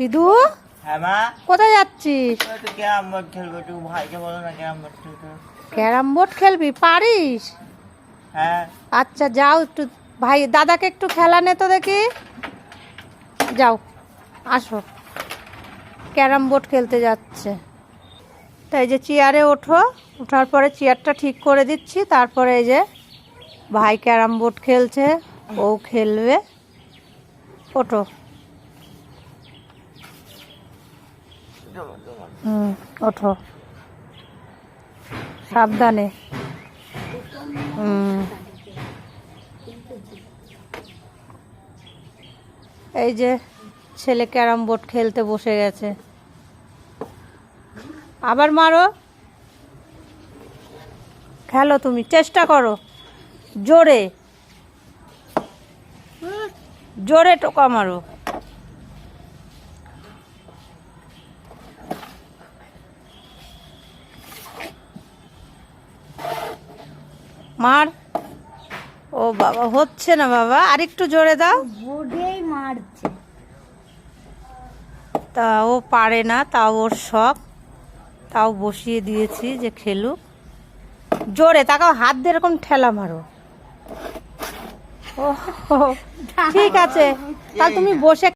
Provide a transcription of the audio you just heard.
সিধু? হ্যাঁ কোথায় যাচ্ছিস? বোর্ড খেলব ক্যারাম বোর্ড খেলবি? পারিস? হ্যাঁ। আচ্ছা যাও একটু। ভাই দাদাকে একটু খেলা নে তো দেখি। যাও আসো। ক্যারাম বোর্ড খেলতে যাচ্ছে। তাই যে চেয়ারে ওঠো। ওঠার পরে চেয়ারটা ঠিক করে দিচ্ছি। তারপরে এই যে ভাই ক্যারাম বোর্ড খেলছে ও খেলবে। ওঠো। হুম, ওঠো। সাবধানে। হুম। এই যে ছেলে ক্যারাম বোর্ড খেলতে বসে গেছে। আবার মারো। খেলো তুমি, চেষ্টা করো। জোরে। জোরে টোকা মারো। মার। ও বাবা হচ্ছে না বাবা আরেকটু জোরে দাও। মারছে। তা ও পারে না তাও ওর শখ। তাও বসিয়ে দিয়েছি যে খেলুক। জোরে তাকাও হাত দিয়ে এরকম ঠেলা মারো। ও ঠিক আছে তাহলে তুমি বসে